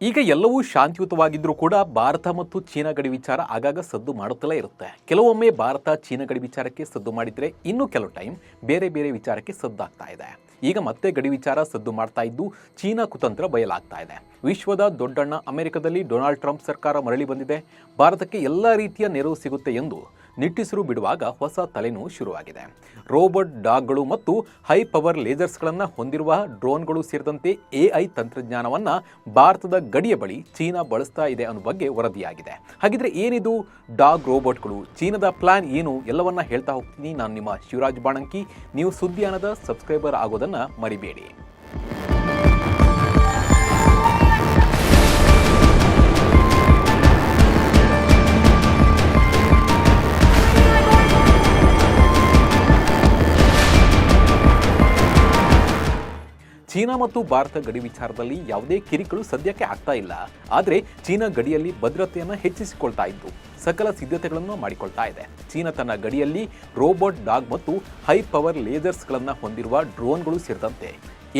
ಈಗ ಎಲ್ಲವೂ ಶಾಂತಿಯುತವಾಗಿದ್ದರೂ ಕೂಡ ಭಾರತ ಮತ್ತು ಚೀನಾ ಗಡಿ ವಿಚಾರ ಆಗಾಗ ಸದ್ದು ಮಾಡುತ್ತಲೇ ಇರುತ್ತೆ. ಕೆಲವೊಮ್ಮೆ ಭಾರತ, ಚೀನಾ ಗಡಿ ವಿಚಾರಕ್ಕೆ ಸದ್ದು ಮಾಡಿದರೆ ಇನ್ನೂ ಕೆಲವು ಟೈಮ್ ಬೇರೆ ಬೇರೆ ವಿಚಾರಕ್ಕೆ ಸದ್ದಾಗ್ತಾ ಇದೆ. ಈಗ ಮತ್ತೆ ಗಡಿ ವಿಚಾರ ಸದ್ದು ಮಾಡ್ತಾ ಇದ್ದು ಚೀನಾ ಕುತಂತ್ರ ಬಯಲಾಗ್ತಾ ಇದೆ. ವಿಶ್ವದ ದೊಡ್ಡಣ್ಣ ಅಮೆರಿಕದಲ್ಲಿ ಡೊನಾಲ್ಡ್ ಟ್ರಂಪ್ ಸರ್ಕಾರ ಮರಳಿ ಬಂದಿದೆ. ಭಾರತಕ್ಕೆ ಎಲ್ಲ ರೀತಿಯ ನೆರವು ಸಿಗುತ್ತೆ ಎಂದು ನಿಟ್ಟಿಸಿರು ಬಿಡುವಾಗ ಹೊಸ ತಲೆನೋವು ಶುರುವಾಗಿದೆ. ರೋಬೋಟ್ ಡಾಗ್ಗಳು ಮತ್ತು ಹೈ ಪವರ್ ಲೇಸರ್ಸ್ಗಳನ್ನು ಹೊಂದಿರುವ ಡ್ರೋನ್ಗಳು ಸೇರಿದಂತೆ ಎಐ ತಂತ್ರಜ್ಞಾನವನ್ನು ಭಾರತದ ಗಡಿಯ ಬಳಿ ಚೀನಾ ಬಳಸ್ತಾ ಇದೆ ಅನ್ನೋ ಬಗ್ಗೆ ವರದಿಯಾಗಿದೆ. ಹಾಗಿದ್ರೆ ಏನಿದು ಡಾಗ್ ರೋಬೋಟ್ಗಳು? ಚೀನಾದ ಪ್ಲಾನ್ ಏನು? ಎಲ್ಲವನ್ನ ಹೇಳ್ತಾ ಹೋಗ್ತೀನಿ. ನಾನು ನಿಮ್ಮ ಶಿವರಾಜ್ ಬಾಣಂಕಿ. ನೀವು ಸುದ್ದಿಯಾನದ ಸಬ್ಸ್ಕ್ರೈಬರ್ ಆಗೋದನ್ನ ಮರಿಬೇಡಿ. ಚೀನಾ ಮತ್ತು ಭಾರತ ಗಡಿ ವಿಚಾರದಲ್ಲಿ ಯಾವುದೇ ಕಿರಿಕಳು ಸದ್ಯಕ್ಕೆ ಆಗ್ತಾ ಇಲ್ಲ. ಆದರೆ ಚೀನಾ ಗಡಿಯಲ್ಲಿ ಭದ್ರತೆಯನ್ನು ಹೆಚ್ಚಿಸಿಕೊಳ್ತಾ ಇದ್ದು, ಸಕಲ ಸಿದ್ಧತೆಗಳನ್ನು ಮಾಡಿಕೊಳ್ತಾ ಇದೆ. ಚೀನಾ ತನ್ನ ಗಡಿಯಲ್ಲಿ ರೋಬೋಟ್, ಡಾಗ್ ಮತ್ತು ಹೈ ಪವರ್ ಲೇಸರ್ಸ್ಗಳನ್ನು ಹೊಂದಿರುವ ಡ್ರೋನ್ಗಳು ಸೇರಿದಂತೆ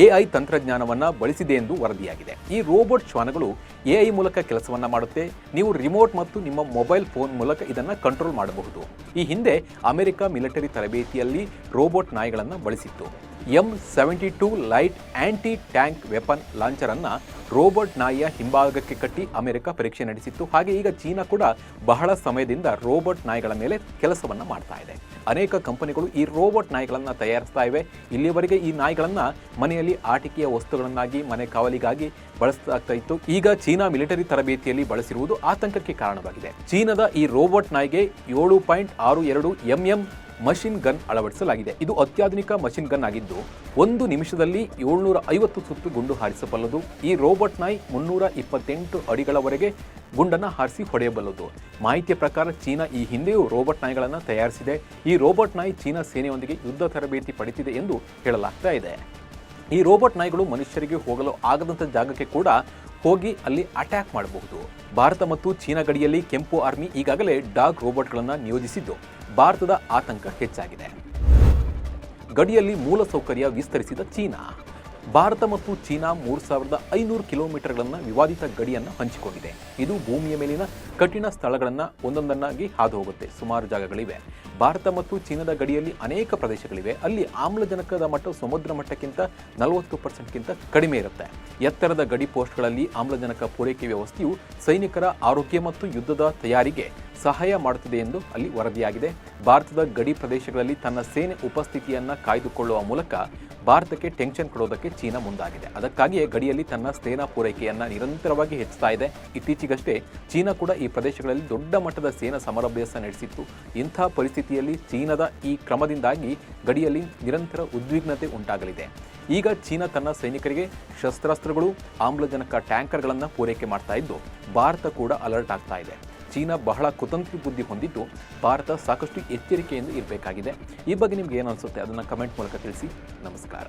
ಎಐ ತಂತ್ರಜ್ಞಾನವನ್ನು ಬಳಸಿದೆ ಎಂದು ವರದಿಯಾಗಿದೆ. ಈ ರೋಬೋಟ್ ಶ್ವಾನಗಳು ಎಐ ಮೂಲಕ ಕೆಲಸವನ್ನು ಮಾಡುತ್ತೆ. ನೀವು ರಿಮೋಟ್ ಮತ್ತು ನಿಮ್ಮ ಮೊಬೈಲ್ ಫೋನ್ ಮೂಲಕ ಇದನ್ನು ಕಂಟ್ರೋಲ್ ಮಾಡಬಹುದು. ಈ ಹಿಂದೆ ಅಮೆರಿಕ ಮಿಲಿಟರಿ ತರಬೇತಿಯಲ್ಲಿ ರೋಬೋಟ್ ನಾಯಿಗಳನ್ನು ಬಳಸಿತ್ತು. M seventy two light anti tank weapon ಲಾಂಚರನ್ನು robot ನಾಯಿಯ ಹಿಂಭಾಗಕ್ಕೆ ಕಟ್ಟಿ ಅಮೆರಿಕ ಪರೀಕ್ಷೆ ನಡೆಸಿತ್ತು. ಹಾಗೆ ಈಗ ಚೀನಾ ಕೂಡ ಬಹಳ ಸಮಯದಿಂದ ರೋಬೋಟ್ ನಾಯಿಗಳ ಮೇಲೆ ಕೆಲಸವನ್ನು ಮಾಡ್ತಾ ಇದೆ. ಅನೇಕ ಕಂಪನಿಗಳು ಈ ರೋಬೋಟ್ ನಾಯಿಗಳನ್ನು ತಯಾರಿಸ್ತಾ ಇವೆ. ಇಲ್ಲಿವರೆಗೆ ಈ ನಾಯಿಗಳನ್ನು ಮನೆಯಲ್ಲಿ ಆಟಿಕೆಯ ವಸ್ತುಗಳನ್ನಾಗಿ, ಮನೆ ಕಾವಲಿಗಾಗಿ ಬಳಸಲಾಗ್ತಾ ಇತ್ತು. ಈಗ ಚೀನಾ ಮಿಲಿಟರಿ ತರಬೇತಿಯಲ್ಲಿ ಬಳಸಿರುವುದು ಆತಂಕಕ್ಕೆ ಕಾರಣವಾಗಿದೆ. ಚೀನಾದ ಈ ರೋಬೋಟ್ ನಾಯಿಗೆ ಏಳು ಪಾಯಿಂಟ್ ಆರು ಎರಡು ಎಂಎಂ ಮಷಿನ್ ಗನ್ ಅಳವಡಿಸಲಾಗಿದೆ. ಇದು ಅತ್ಯಾಧುನಿಕ ಮಷಿನ್ ಗನ್ ಆಗಿದ್ದು, ಒಂದು ನಿಮಿಷದಲ್ಲಿ ಏಳ್ನೂರ ಐವತ್ತು ಸುತ್ತು ಗುಂಡು ಹಾರಿಸಬಲ್ಲದು. ಈ ರೋಬೋಟ್ ನಾಯಿ ಮುನ್ನೂರ ಇಪ್ಪತ್ತೆಂಟು ಅಡಿಗಳವರೆಗೆ ಗುಂಡನ್ನು ಹಾರಿಸಿ ಹೊಡೆಯಬಲ್ಲದು. ಮಾಹಿತಿಯ ಪ್ರಕಾರ, ಚೀನಾ ಈ ಹಿಂದೆಯೂ ರೋಬೋಟ್ ನಾಯಿಗಳನ್ನು ತಯಾರಿಸಿದೆ. ಈ ರೋಬೋಟ್ ನಾಯಿ ಚೀನಾ ಸೇನೆಯೊಂದಿಗೆ ಯುದ್ಧ ತರಬೇತಿ ಪಡೆದಿದೆ ಎಂದು ಹೇಳಲಾಗ್ತಾ ಇದೆ. ಈ ರೋಬೋಟ್ ನಾಯಿಗಳು ಮನುಷ್ಯರಿಗೆ ಹೋಗಲು ಆಗದಂಥ ಜಾಗಕ್ಕೆ ಕೂಡ ಹೋಗಿ ಅಲ್ಲಿ ಅಟ್ಯಾಕ್ ಮಾಡಬಹುದು. ಭಾರತ ಮತ್ತು ಚೀನಾ ಗಡಿಯಲ್ಲಿ ಕೆಂಪು ಆರ್ಮಿ ಈಗಾಗಲೇ ಡಾಗ್ ರೋಬೋಟ್ಗಳನ್ನು ನಿಯೋಜಿಸಿದ್ದು, ಭಾರತದ ಆತಂಕ ಹೆಚ್ಚಾಗಿದೆ. ಗಡಿಯಲ್ಲಿ ಮೂಲಸೌಕರ್ಯ ವಿಸ್ತರಿಸಿದ ಚೀನಾ. ಭಾರತ ಮತ್ತು ಚೀನಾ ಮೂರು ಸಾವಿರದ ಐನೂರು ಕಿಲೋಮೀಟರ್ಗಳನ್ನು ವಿವಾದಿತ ಗಡಿಯನ್ನು ಹಂಚಿಕೊಂಡಿದೆ. ಇದು ಭೂಮಿಯ ಮೇಲಿನ ಕಠಿಣ ಸ್ಥಳಗಳನ್ನು ಒಂದೊಂದನ್ನಾಗಿ ಹಾದು ಹೋಗುತ್ತೆ ಸುಮಾರು ಜಾಗಗಳಿವೆ. ಭಾರತ ಮತ್ತು ಚೀನಾದ ಗಡಿಯಲ್ಲಿ ಅನೇಕ ಪ್ರದೇಶಗಳಿವೆ. ಅಲ್ಲಿ ಆಮ್ಲಜನಕದ ಮಟ್ಟ ಸಮುದ್ರ ಮಟ್ಟಕ್ಕಿಂತ ನಲವತ್ತು ಪರ್ಸೆಂಟ್ಗಿಂತ ಕಡಿಮೆ ಇರುತ್ತೆ. ಎತ್ತರದ ಗಡಿ ಪೋಸ್ಟ್ಗಳಲ್ಲಿ ಆಮ್ಲಜನಕ ಪೂರೈಕೆ ವ್ಯವಸ್ಥೆಯು ಸೈನಿಕರ ಆರೋಗ್ಯ ಮತ್ತು ಯುದ್ಧದ ತಯಾರಿಗೆ ಸಹಾಯ ಮಾಡುತ್ತಿದೆ ಎಂದು ಅಲ್ಲಿ ವರದಿಯಾಗಿದೆ. ಭಾರತದ ಗಡಿ ಪ್ರದೇಶಗಳಲ್ಲಿ ತನ್ನ ಸೇನೆ ಉಪಸ್ಥಿತಿಯನ್ನು ಕಾಯ್ದುಕೊಳ್ಳುವ ಮೂಲಕ ಭಾರತಕ್ಕೆ ಟೆನ್ಷನ್ ಕೊಡೋದಕ್ಕೆ ಚೀನಾ ಮುಂದಾಗಿದೆ. ಅದಕ್ಕಾಗಿಯೇ ಗಡಿಯಲ್ಲಿ ತನ್ನ ಸೇನಾ ಪೂರೈಕೆಯನ್ನು ನಿರಂತರವಾಗಿ ಹೆಚ್ಚಿಸ್ತಾ ಇದೆ. ಇತ್ತೀಚೆಗಷ್ಟೇ ಚೀನಾ ಕೂಡ ಈ ಪ್ರದೇಶಗಳಲ್ಲಿ ದೊಡ್ಡ ಮಟ್ಟದ ಸೇನಾ ಸಮರಾಭ್ಯಾಸ ನಡೆಸಿತ್ತು. ಇಂಥ ಪರಿಸ್ಥಿತಿಯಲ್ಲಿ ಚೀನಾದ ಈ ಕ್ರಮದಿಂದಾಗಿ ಗಡಿಯಲ್ಲಿ ನಿರಂತರ ಉದ್ವಿಗ್ನತೆ ಉಂಟಾಗಲಿದೆ. ಈಗ ಚೀನಾ ತನ್ನ ಸೈನಿಕರಿಗೆ ಶಸ್ತ್ರಾಸ್ತ್ರಗಳು, ಆಮ್ಲಜನಕ ಟ್ಯಾಂಕರ್ಗಳನ್ನು ಪೂರೈಕೆ ಮಾಡ್ತಾ ಇದ್ದು, ಭಾರತ ಕೂಡ ಅಲರ್ಟ್ ಆಗ್ತಾ ಇದೆ. ಚೀನಾ ಬಹಳ ಕುತಂತ್ರಿ ಬುದ್ಧಿ ಹೊಂದಿದ್ದು ಭಾರತ ಸಾಕಷ್ಟು ಎಚ್ಚರಿಕೆಯಿಂದ ಇರಬೇಕಾಗಿದೆ. ಈ ಬಗ್ಗೆ ನಿಮ್ಗೆ ಏನು ಅನಿಸುತ್ತೆ? ಅದನ್ನು ಕಮೆಂಟ್ ಮೂಲಕ ತಿಳಿಸಿ. ನಮಸ್ಕಾರ.